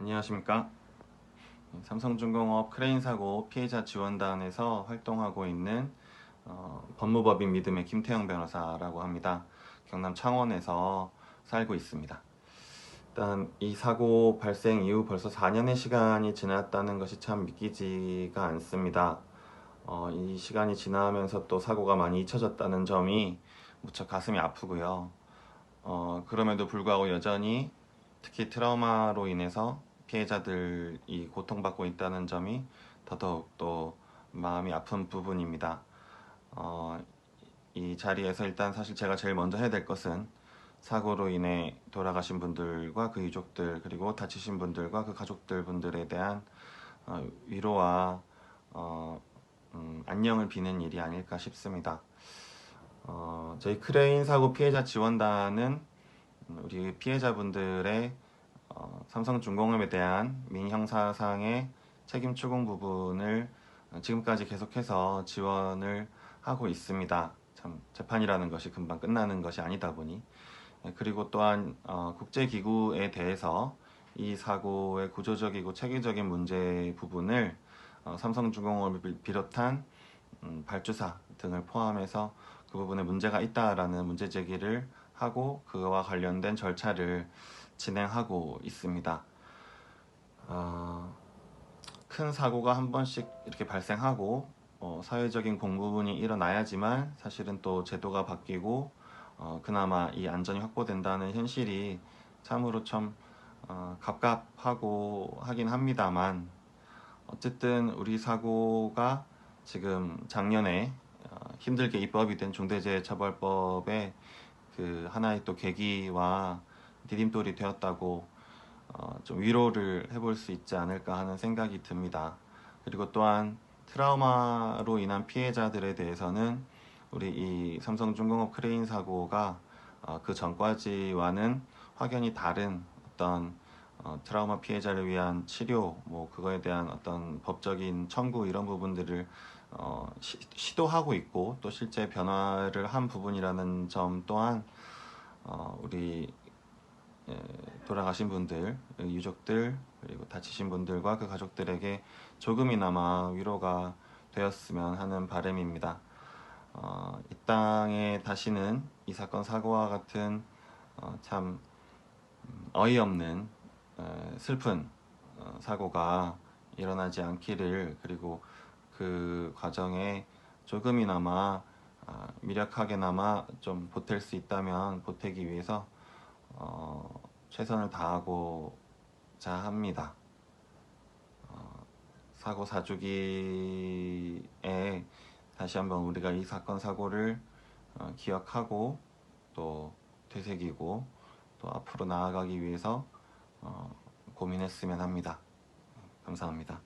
안녕하십니까? 삼성중공업 크레인 사고 피해자 지원단에서 활동하고 있는 어, 법무법인 믿음의 김태형 변호사라고 합니다. 경남 창원에서 살고 있습니다. 일단 이 사고 발생 이후 벌써 4년의 시간이 지났다는 것이 참 믿기지가 않습니다. 어, 이 시간이 지나면서 또 사고가 많이 잊혀졌다는 점이 무척 가슴이 아프고요. 어, 그럼에도 불구하고 여전히 특히 트라우마로 인해서 피해자들이 고통받고 있다는 점이 더더욱 또 마음이 아픈 부분입니다. 어, 이 자리에서 일단 사실 제가 제일 먼저 해야 될 것은 사고로 인해 돌아가신 분들과 그 유족들 그리고 다치신 분들과 그 가족들 분들에 대한 어, 위로와 어, 음, 안녕을 비는 일이 아닐까 싶습니다. 어, 저희 크레인 사고 피해자 지원단은 우리 피해자분들의 어, 삼성중공업에 대한 민형사상의 책임 추궁 부분을 지금까지 계속해서 지원을 하고 있습니다. 참 재판이라는 것이 금방 끝나는 것이 아니다 보니 예, 그리고 또한 어, 국제기구에 대해서 이 사고의 구조적이고 체계적인 문제 부분을 어, 삼성중공업을 비롯한 음, 발주사 등을 포함해서 그 부분에 문제가 있다라는 문제 제기를 하고 그와 관련된 절차를 진행하고 있습니다. 어, 큰 사고가 한 번씩 이렇게 발생하고 어, 사회적인 공부분이 일어나야지만 사실은 또 제도가 바뀌고 어, 그나마 이 안전이 확보된다는 현실이 참으로 참 어, 갑갑하고 하긴 합니다만 어쨌든 우리 사고가 지금 작년에 어, 힘들게 입법이 된 중대재해처벌법의 그 하나의 또 계기와 디딤돌이 되었다고 어, 좀 위로를 해볼 수 있지 않을까 하는 생각이 듭니다. 그리고 또한 트라우마로 인한 피해자들에 대해서는 우리 이 삼성중공업 크레인 사고가 어, 그 전까지와는 확연히 다른 어떤 어, 트라우마 피해자를 위한 치료, 뭐 그거에 대한 어떤 법적인 청구 이런 부분들을 어, 시, 도하고 있고 또 실제 변화를 한 부분이라는 점 또한 어, 우리 예, 돌아가신 분들, 유족들 그리고 다치신 분들과 그 가족들에게 조금이나마 위로가 되었으면 하는 바람입니다. 어, 이 땅에 다시는 이 사건 사고와 같은 어, 참 어이없는 에, 슬픈 어, 사고가 일어나지 않기를 그리고 그 과정에 조금이나마 아, 미력하게나마 좀 보탤 수 있다면 보태기 위해서 어, 최선을 다하고자 합니다. 어, 사고 사주기에 다시 한번 우리가 이 사건 사고를 어, 기억하고 또 되새기고 또 앞으로 나아가기 위해서 어, 고민했으면 합니다. 감사합니다.